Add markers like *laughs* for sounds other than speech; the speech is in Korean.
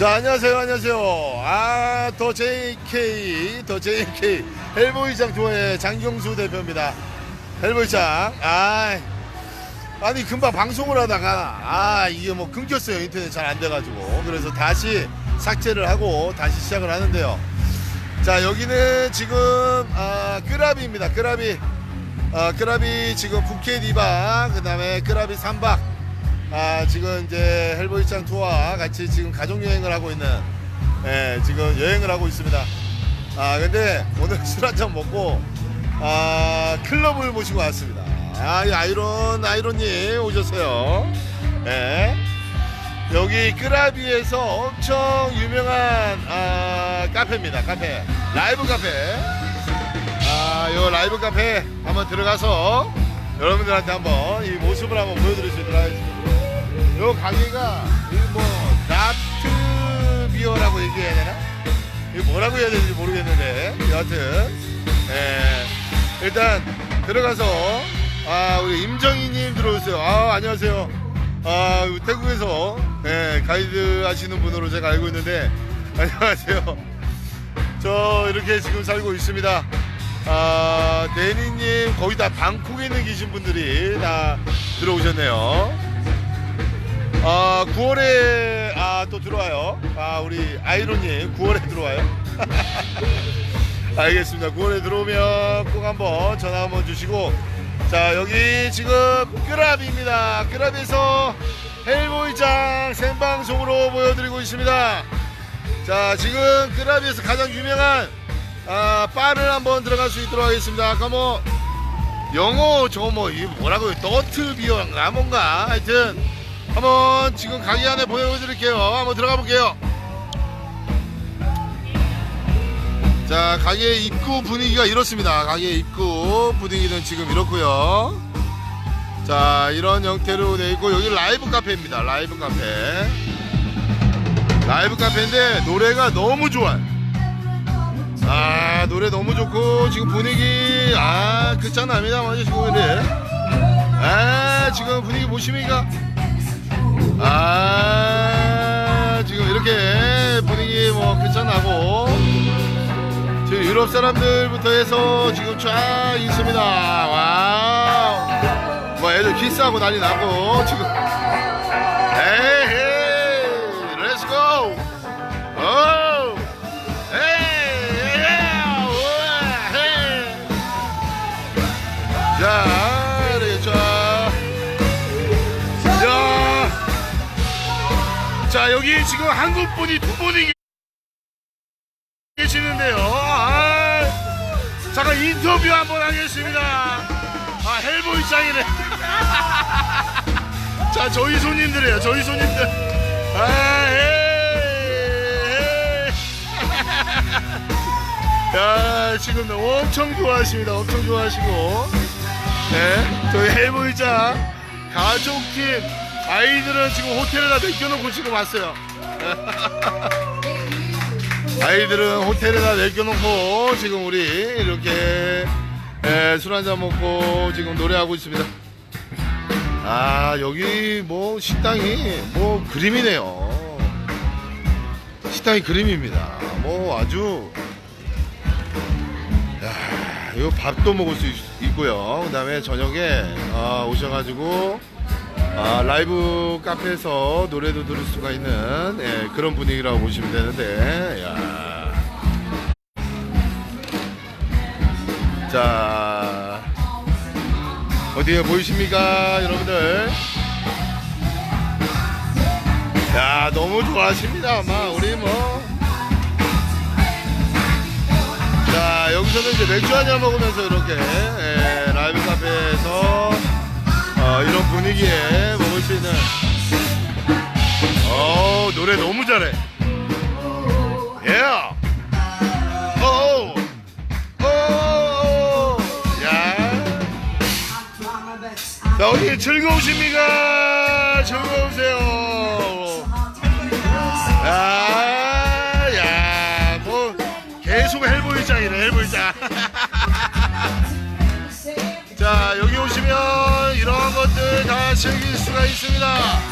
자 안녕하세요 안녕하세요. 아 더 JK 더 JK 헬보이장 조의 장경수 대표입니다. 헬보이장 아 아니 금방 방송을 하다가 아 이게 뭐 끊겼어요. 인터넷 잘 안 돼가지고. 그래서 다시 삭제를 하고 다시 시작을 하는데요. 자 여기는 지금 아 끄라비입니다. 끄라비. 아 끄라비 지금 푸켓 2박 그 다음에 끄라비 3박 아 지금 이제 헬보이장 투어와 같이 지금 가족 여행을 하고 있는 예 지금 여행을 하고 있습니다. 아 근데 오늘 *laughs* 술 한 잔 먹고 아 클럽을 모시고 왔습니다. 아이 아이론 아이론님 오셨어요. 예. 여기 끄라비에서 엄청 유명한 아 카페입니다 카페. 라이브 카페. 아요 라이브 카페 한번 들어가서 여러분들한테 한번 이 모습을 한번 보여드릴 수 있도록 하겠습니다 요 가게가 이뭐 나트 비어라고 얘기해야 되나? 이거 뭐라고 해야 되는지 모르겠는데 여하튼 예, 일단 들어가서 아 우리 임정희님 들어오세요. 아 안녕하세요. 아 태국에서 예, 가이드 하시는 분으로 제가 알고 있는데 *laughs* 안녕하세요. 저 이렇게 지금 살고 있습니다. 아 데니님 거의 다 방콕에 있는 계신 분들이 다 들어오셨네요. 아 9월에 아 또 들어와요. 아 우리 아이론님 9월에 들어와요. *laughs* 알겠습니다. 9월에 들어오면 꼭 한번 전화 한번 주시고 자 여기 지금 끄라비입니다. 끄라비에서 헬보이장 생방송으로 보여드리고 있습니다. 자 지금 끄라비에서 가장 유명한 아, 바를 한번 들어갈 수 있도록 하겠습니다. 아까 뭐 영어 저거 뭐 이게 뭐라고요? 너트 비어인가 뭔가 하여튼 한번 지금 가게 안에 보여드릴게요. 한번 들어가 볼게요. 자 가게 입구 분위기가 이렇습니다. 가게 입구 분위기는 지금 이렇고요. 자 이런 형태로 되어 있고 여기 라이브 카페입니다. 라이브 카페. 라이브 카페인데 노래가 너무 좋아요. 아 노래 너무 좋고 지금 분위기 아 끝장납니다. 맞아 지금 이래. 아 지금 분위기 보십니까? 아 지금 이렇게 분위기 뭐 끝장나고 지금 유럽 사람들부터 해서 지금 쫙 있습니다. 와우. 뭐 애들 키스하고 난리 나고 지금. 에이, 렛츠 고. 자, 여기 지금 한국 분이 두 분이 계시는데요. 아, 잠깐 인터뷰 한번 하겠습니다. 아, 헬보이 짱이네. *laughs* 자, 저희 손님들이에요. 저희 손님들. 아, 헤이, 헤이. *laughs* 야, 지금 엄청 좋아하십니다. 엄청 좋아하시고. 네, 저희 헬보이 짱 가족팀 아이들은 지금 호텔에다 맡겨놓고 지금 왔어요. *laughs* 아이들은 호텔에다 맡겨놓고 지금 우리 이렇게 술 한잔 먹고 지금 노래하고 있습니다. 아 여기 뭐 식당이 뭐 그림이네요. 식당이 그림입니다. 뭐 아주 야, 이거 밥도 먹을 수 있, 고요 그 다음에 저녁에 아, 오셔가지고 아, 라이브 카페에서 노래도 들을 수가 있는 예, 그런 분위기라고 보시면 되는데 야. 자. 어디에 보이십니까 여러분들? 야 너무 좋아하십니다 아마. 우리 뭐. 자 여기서는 이제 맥주 한 잔 먹으면서 이렇게 예, 라이브 카페에서 어, 이런 분위기에 있는 어 노래 너무 잘해 예 오! 오! 야! 자, 어디 즐거우십니까? 즐거우세요. 있습니다.